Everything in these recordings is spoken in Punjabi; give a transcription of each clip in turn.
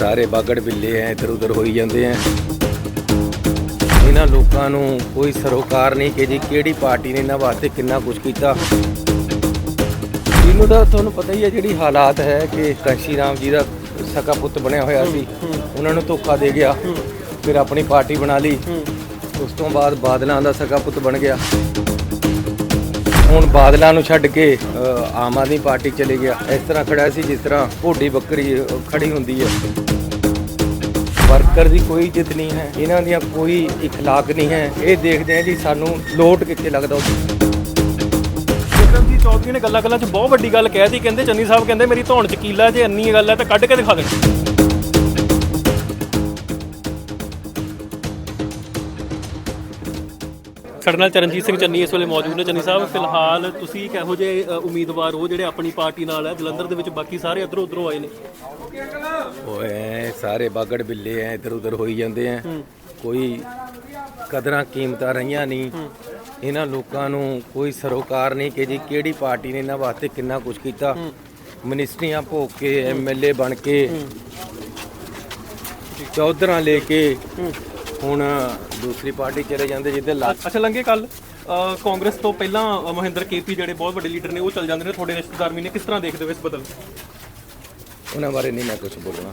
ਸਾਰੇ ਬਾਗੜ ਬਿੱਲੇ ਐ ਇੱਧਰ ਉੱਧਰ ਹੋਈ ਜਾਂਦੇ ਐ। ਇਹਨਾਂ ਲੋਕਾਂ ਨੂੰ ਕੋਈ ਸਰੋਕਾਰ ਨਹੀਂ ਕਿ ਜੀ ਕਿਹੜੀ ਪਾਰਟੀ ਨੇ ਇਹਨਾਂ ਵਾਸਤੇ ਕਿੰਨਾ ਕੁਝ ਕੀਤਾ। ਇਹਨੂੰ ਤਾਂ ਤੁਹਾਨੂੰ ਪਤਾ ਹੀ ਹੈ ਜਿਹੜੀ ਹਾਲਾਤ ਹੈ ਕਿ ਕਾਂਸ਼ੀ ਰਾਮ ਜੀ ਦਾ ਸਕਾ ਪੁੱਤ ਬਣਿਆ ਹੋਇਆ ਸੀ। ਉਹਨਾਂ ਨੂੰ ਧੋਖਾ ਦੇ ਗਿਆ। ਫਿਰ ਆਪਣੀ ਪਾਰਟੀ ਬਣਾ ਲਈ। ਉਸ ਤੋਂ ਬਾਅਦ ਬਾਦਲਾਂ ਦਾ ਸਕਾ ਪੁੱਤ ਬਣ ਗਿਆ। ਹੁਣ ਬਾਦਲਾਂ ਨੂੰ ਛੱਡ ਕੇ ਅ, ਆਮ ਆਦਮੀ ਪਾਰਟੀ ਚਲੇ ਗਿਆ ਇਸ ਤਰ੍ਹਾਂ ਖੜਾ ਸੀ ਜਿਸ ਤਰ੍ਹਾਂ ਭੋਡੀ ਬੱਕਰੀ ਅ, ਖੜੀ ਹੁੰਦੀ ਹੈ ਵਰਕਰ ਦੀ ਕੋਈ ਇੱਜ਼ਤ ਨਹੀਂ ਹੈ ਇਹਨਾਂ ਦੀਆਂ ਕੋਈ اخلاق ਨਹੀਂ ਹੈ ਇਹ ਦੇਖਦੇ ਆ ਜੀ ਸਾਨੂੰ ਲੋਟ ਕਿੱਥੇ ਲੱਗਦਾ ਉੱਥੇ ਵਿਕਰਮ ਜੀ ਚੌਧਰੀ ਨੇ ਗੱਲਾਂ ਗੱਲਾਂ 'ਚ ਬਹੁਤ ਵੱਡੀ ਗੱਲ ਕਹਿਤੀ ਕਹਿੰਦੇ ਚੰਨੀ ਸਾਹਿਬ ਕਹਿੰਦੇ ਮੇਰੀ ਧੌਣ 'ਚ ਕੀਲਾ ਜੇ ਇੰਨੀ ਗੱਲ ਹੈ ਤਾਂ ਕੱਢ ਕੇ ਦਿਖਾ ਦੇਣ ਸਾਡੇ ਨਾਲ ਚਰਨਜੀਤ ਸਿੰਘ ਚੰਨੀ ਇਸ ਵੇਲੇ ਮੌਜੂਦ ਨੇ। ਚੰਨੀ ਸਾਹਿਬ ਫਿਲਹਾਲ ਤੁਸੀਂ ਕਿਹੋ ਜਿਹੇ ਅ, ਉਮੀਦਵਾਰ ਹੋ ਜਿਹੜੇ ਆਪਣੀ ਪਾਰਟੀ ਨਾਲ ਹੈ? ਜਲੰਧਰ ਦੇ ਵਿੱਚ ਬਾਕੀ ਸਾਰੇ ਇੱਧਰੋਂ ਉੱਧਰੋਂ ਆਏ ਨੇ। ਓਏ ਸਾਰੇ ਬਾਗੜ ਬਿੱਲੇ ਐ ਇੱਧਰ ਉੱਧਰ ਹੋਈ ਜਾਂਦੇ ਐ। ਕੋਈ ਕਦਰਾਂ ਕੀਮਤਾਂ ਰਹੀਆਂ ਨਹੀਂ ਇਹਨਾਂ ਲੋਕਾਂ ਨੂੰ ਕੋਈ ਸਰੋਕਾਰ ਨਹੀਂ ਕਿ ਜੀ ਕਿਹੜੀ ਪਾਰਟੀ ਨੇ ਇਹਨਾਂ ਵਾਸਤੇ ਕਿੰਨਾ ਕੁਝ ਕੀਤਾ। ਮਿਨਿਸਟਰੀਆਂ ਭੋਗ ਕੇ ਐਮਐਲਏ ਬਣ ਕੇ ਚੌਧਰਾਂ ਲੈ ਕੇ ਹੁਣ ਦੂਸਰੀ ਪਾਰਟੀ ਚਲੇ ਜਾਂਦੇ ਜਿੱਦੇ ਅੱਛਾ ਲੰਗੇ ਕੱਲ ਕਾਂਗਰਸ ਤੋਂ ਪਹਿਲਾਂ ਅ, ਮਹਿੰਦਰ ਕੇਪੀ ਜਿਹੜੇ ਬਹੁਤ ਵੱਡੇ ਲੀਡਰ ਨੇ ਉਹ ਚੱਲ ਜਾਂਦੇ ਨੇ। ਤੁਹਾਡੇ ਰਿਸ਼ਤੇਦਾਰ ਵੀ ਨੇ। ਕਿਸ ਤਰ੍ਹਾਂ ਦੇਖਦੇ ਹੋ ਇਸ ਬਦਲ? ਉਹਨਾਂ ਬਾਰੇ ਨਹੀਂ ਮੈਂ ਕੁਝ ਬੋਲਣਾ।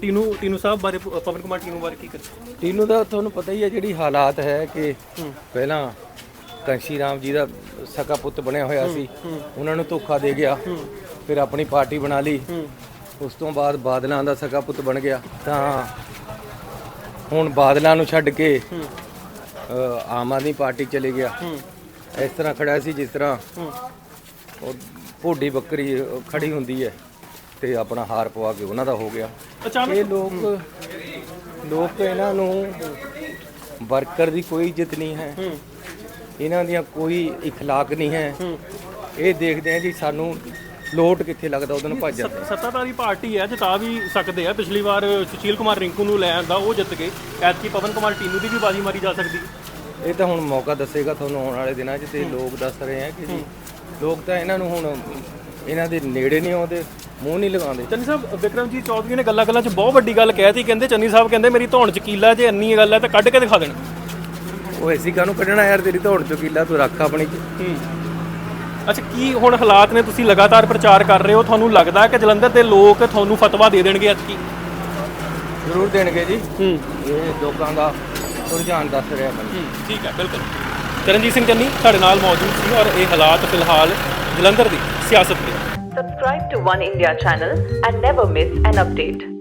ਟੀਨੂ ਟੀਨੂ ਸਾਹਿਬ ਬਾਰੇ ਪ- ਪਵਨ ਕੁਮਾਰ ਟੀਨੂ ਬਾਰੇ ਕੀ ਕਰਦੇ ਤੀਨੋਂ ਦਾ ਤੁਹਾਨੂੰ ਪਤਾ ਹੀ ਹੈ ਜਿਹੜੀ ਹਾਲਾਤ ਹੈ ਕਿ ਪਹਿਲਾਂ ਕਾਂਸ਼ੀ ਰਾਮ ਜੀ ਦਾ ਸਕਾ ਪੁੱਤ ਬਣਿਆ ਹੋਇਆ ਸੀ। ਉਹਨਾਂ ਨੂੰ ਧੋਖਾ ਦੇ ਗਿਆ। ਫਿਰ ਆਪਣੀ ਪਾਰਟੀ ਬਣਾ ਲਈ। ਉਸ ਤੋਂ ਬਾਅਦ ਬਾਦਲਾਂ ਦਾ ਸਕਾ ਪੁੱਤ ਬਣ ਗਿਆ। ਤਾਂ ਹੁਣ ਬਾਦਲਾਂ ਨੂੰ ਛੱਡ ਕੇ ਆਮ ਆਦਮੀ ਪਾਰਟੀ ਚਲੇ ਗਿਆ। ਇਸ ਤਰ੍ਹਾਂ ਖੜਾ ਸੀ ਜਿਸ ਤਰ੍ਹਾਂ ਉਹ ਭੋਡੀ ਬੱਕਰੀ ਖੜੀ ਹੁੰਦੀ ਹੈ ਤੇ ਆਪਣਾ ਹਾਰ ਪਵਾ ਕੇ ਉਹਨਾਂ ਦਾ ਹੋ ਗਿਆ। ਇਹ ਲੋਕ ਲੋਕ ਇਹਨਾਂ ਨੂੰ ਵਰਕਰ ਦੀ ਕੋਈ ਇੱਜ਼ਤ ਨਹੀਂ ਹੈ। ਇਹਨਾਂ ਦੀਆਂ ਕੋਈ ਇਖਲਾਕ ਨਹੀਂ ਹੈ। ਇਹ ਦੇਖਦੇ ਆ ਜੀ ਸਾਨੂੰ ਲੋਟ ਕਿੱਥੇ ਲੱਗਦਾ ਉਹਦੋਂ ਭੱਜ ਜਾਂਦੇ ਸੱਤਾਧਾਰੀ ਪਾਰਟੀ ਹੈ ਜਿਤਾ ਵੀ ਸਕਦੇ ਆ। ਪਿਛਲੀ ਵਾਰ ਸੁਸ਼ੀਲ ਕੁਮਾਰ ਰਿੰਕੂ ਨੂੰ ਲੈ ਆਂਦਾ ਉਹ ਜਿੱਤ ਗਏ। ਐਤਕੀ ਪਵਨ ਕੁਮਾਰ ਟੀਨੂ ਦੀ ਵੀ ਬਾਜੀ ਮਾਰੀ ਜਾ ਸਕਦੀ। ਇਹ ਤਾਂ ਹੁਣ ਮੌਕਾ ਦੱਸੇਗਾ ਤੁਹਾਨੂੰ ਆਉਣ ਵਾਲੇ ਦਿਨਾਂ 'ਚ ਤੇ ਲੋਕ ਦੱਸ ਰਹੇ ਆ ਕਿ ਜੀ ਲੋਕ ਤਾਂ ਇਹਨਾਂ ਨੂੰ ਹੁਣ ਇਹਨਾਂ ਦੇ ਨੇੜੇ ਨਹੀਂ ਆਉਂਦੇ ਮੂੰਹ ਨਹੀਂ ਲਗਾਉਂਦੇ। ਚੰਨੀ ਸਾਹਿਬ ਵਿਕਰਮ ਜੀ ਚੌਧਰੀ ਨੇ ਗੱਲਾਂ ਗੱਲਾਂ 'ਚ ਬਹੁਤ ਵੱਡੀ ਗੱਲ ਕਹਿਤੀ ਕਹਿੰਦੇ ਚੰਨੀ ਸਾਹਿਬ ਕਹਿੰਦੇ ਮੇਰੀ ਧੌਣ 'ਚ ਕੀਲਾ ਜੇ ਇੰਨੀ ਗੱਲ ਹੈ ਤਾਂ ਕੱਢ ਕੇ ਦਿਖਾ ਦੇਣ। ਉਹ ਐਸੀ ਕਾਹਨੂੰ ਕੱਢਣਾ ਯਾਰ ਤੇਰੀ ਧੌਣ ਚੋਂ ਕਿੱਲਾ ਤੂੰ ਰੱਖ ਆਪਣੀ 'ਚ। ਹੂੰ। ਅੱਛਾ ਕੀ ਹੁਣ ਹਾਲਾਤ ਨੇ? ਤੁਸੀਂ ਲਗਾਤਾਰ ਪ੍ਰਚਾਰ ਕਰ ਰਹੇ ਹੋ। ਤੁਹਾਨੂੰ ਲੱਗਦਾ ਕਿ ਜਲੰਧਰ ਦੇ ਲੋਕ ਤੁਹਾਨੂੰ ਫਤਵਾ ਦੇ ਦੇਣਗੇ ਐਤਕੀ ਜ਼ਰੂਰ ਦੇਣਗੇ ਜੀ। ਹੂੰ। ਇਹ ਲੋਕਾਂ ਦਾ ਰੁਝਾਨ ਦੱਸ ਰਿਹਾ ਮੈਨੂੰ ਠੀਕ ਹੈ ਬਿਲਕੁਲ। ਚਰਨਜੀਤ ਸਿੰਘ ਚੰਨੀ ਸਾਡੇ ਨਾਲ ਮੌਜੂਦ ਸੀ ਔਰ ਇਹ ਹਾਲਾਤ ਫਿਲਹਾਲ ਜਲੰਧਰ ਦੀ ਸਿਆਸਤ ਦੇ। Subscribe to One India channel and never miss an update.